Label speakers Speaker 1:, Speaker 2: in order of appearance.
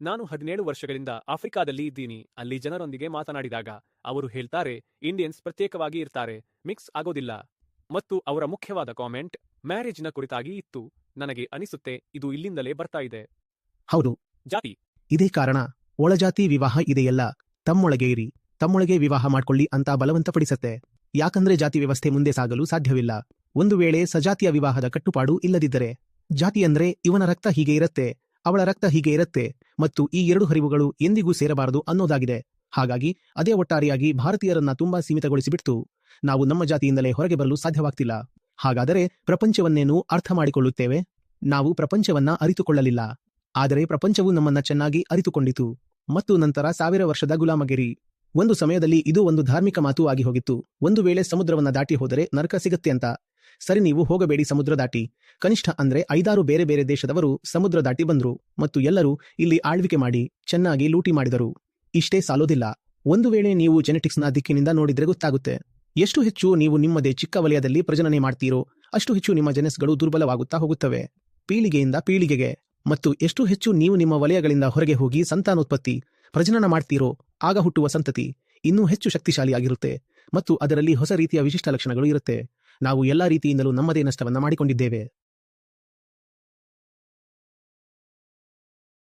Speaker 1: ನಾನು ಹದಿನೇಳು ವರ್ಷಗಳಿಂದ ಆಫ್ರಿಕಾದಲ್ಲಿ ಇದ್ದೀನಿ. ಅಲ್ಲಿ ಜನರೊಂದಿಗೆ ಮಾತನಾಡಿದಾಗ ಅವರು ಹೇಳ್ತಾರೆ ಇಂಡಿಯನ್ಸ್ ಪ್ರತ್ಯೇಕವಾಗಿ ಇರ್ತಾರೆ ಮಿಕ್ಸ್ ಆಗೋದಿಲ್ಲ. ಮತ್ತು ಅವರ ಮುಖ್ಯವಾದ ಕಾಮೆಂಟ್ ಮ್ಯಾರೇಜ್ನ ಕುರಿತಾಗಿ ಇತ್ತು. ನನಗೆ ಅನಿಸುತ್ತೆ ಇದು ಇಲ್ಲಿಂದಲೇ ಬರ್ತಾ ಇದೆ.
Speaker 2: ಹೌದು.
Speaker 1: ಜಾತಿ.
Speaker 2: ಇದೇ ಕಾರಣ ಒಳಜಾತಿ ವಿವಾಹ ಇದೆಯಲ್ಲ ತಮ್ಮೊಳಗೆ ಇರಿ ತಮ್ಮೊಳಗೆ ವಿವಾಹ ಮಾಡ್ಕೊಳ್ಳಿ ಅಂತ ಬಲವಂತಪಡಿಸತ್ತೆ. ಯಾಕಂದ್ರೆ ಜಾತಿ ವ್ಯವಸ್ಥೆ ಮುಂದೆ ಸಾಗಲು ಸಾಧ್ಯವಿಲ್ಲ. ಒಂದು ವೇಳೆ ಸಜಾತಿಯ ವಿವಾಹದ ಕಟ್ಟುಪಾಡು ಇಲ್ಲದಿದ್ದರೆ ಜಾತಿ ಅಂದ್ರೆ ಇವನ ರಕ್ತ ಹೀಗೆ ಇರತ್ತೆ. ಅವಳ ರಕ್ತ ಹೀಗೆ ಇರುತ್ತೆ ಮತ್ತು ಈ ಎರಡು ಹರಿವುಗಳು ಎಂದಿಗೂ ಸೇರಬಾರದು ಅನ್ನೋದಾಗಿದೆ. ಹಾಗಾಗಿ ಅದೇ ಒಟ್ಟಾರೆಯಾಗಿ ಭಾರತೀಯರನ್ನ ತುಂಬಾ ಸೀಮಿತಗೊಳಿಸಿಬಿಡ್ತು. ನಾವು ನಮ್ಮ ಜಾತಿಯಿಂದಲೇ ಹೊರಗೆ ಬರಲು ಸಾಧ್ಯವಾಗ್ತಿಲ್ಲ. ಹಾಗಾದರೆ ಪ್ರಪಂಚವನ್ನೇನು ಅರ್ಥ ಮಾಡಿಕೊಳ್ಳುತ್ತೇವೆ? ನಾವು ಪ್ರಪಂಚವನ್ನ ಅರಿತುಕೊಳ್ಳಲಿಲ್ಲ. ಆದರೆ ಪ್ರಪಂಚವು ನಮ್ಮನ್ನ ಚೆನ್ನಾಗಿ ಅರಿತುಕೊಂಡಿತು. ಮತ್ತು ನಂತರ ಸಾವಿರ ವರ್ಷದ ಗುಲಾಮಗಿರಿ. ಒಂದು ಸಮಯದಲ್ಲಿ ಇದು ಒಂದು ಧಾರ್ಮಿಕ ಮಾತು ಆಗಿ ಹೋಗಿತ್ತು. ಒಂದು ವೇಳೆ ಸಮುದ್ರವನ್ನ ದಾಟಿ ಹೋದರೆ ನರಕ ಸಿಗುತ್ತೆ ಅಂತ. ಸರಿ ನೀವು ಹೋಗಬೇಡಿ ಸಮುದ್ರ ದಾಟಿ. ಕನಿಷ್ಠ ಅಂದ್ರೆ ಐದಾರು ಬೇರೆ ಬೇರೆ ದೇಶದವರು ಸಮುದ್ರ ದಾಟಿ ಬಂದ್ರು ಮತ್ತು ಎಲ್ಲರೂ ಇಲ್ಲಿ ಆಳ್ವಿಕೆ ಮಾಡಿ ಚೆನ್ನಾಗಿ ಲೂಟಿ ಮಾಡಿದರು. ಇಷ್ಟೇ ಸಾಲೋದಿಲ್ಲ. ಒಂದು ವೇಳೆ ನೀವು ಜೆನೆಟಿಕ್ಸ್ನ ದಿಕ್ಕಿನಿಂದ ನೋಡಿದ್ರೆ ಗೊತ್ತಾಗುತ್ತೆ. ಎಷ್ಟು ಹೆಚ್ಚು ನೀವು ನಿಮ್ಮದೇ ಚಿಕ್ಕ ವಲಯದಲ್ಲಿ ಪ್ರಜನನೆ ಮಾಡ್ತೀರೋ, ಅಷ್ಟು ಹೆಚ್ಚು ನಿಮ್ಮ ಜೆನೆಸ್ಗಳು ದುರ್ಬಲವಾಗುತ್ತಾ ಹೋಗುತ್ತವೆ. ಪೀಳಿಗೆಯಿಂದ ಪೀಳಿಗೆಗೆ. ಮತ್ತು ಎಷ್ಟು ಹೆಚ್ಚು ನೀವು ನಿಮ್ಮ ವಲಯಗಳಿಂದ ಹೊರಗೆ ಹೋಗಿ ಸಂತಾನೋತ್ಪತ್ತಿ, ಪ್ರಜನನ ಮಾಡ್ತೀರೋ, ಆಗ ಹುಟ್ಟುವ ಸಂತತಿ ಇನ್ನೂ ಹೆಚ್ಚು ಶಕ್ತಿಶಾಲಿಯಾಗಿರುತ್ತೆ. ಮತ್ತು ಅದರಲ್ಲಿ ಹೊಸ ರೀತಿಯ ವಿಶಿಷ್ಟ ಲಕ್ಷಣಗಳು ಇರುತ್ತೆ. ನಾವು ಎಲ್ಲಾ ರೀತಿಯಿಂದಲೂ ನಮ್ಮದೇ ನಷ್ಟವನ್ನು ಮಾಡಿಕೊಂಡಿದ್ದೇವೆ.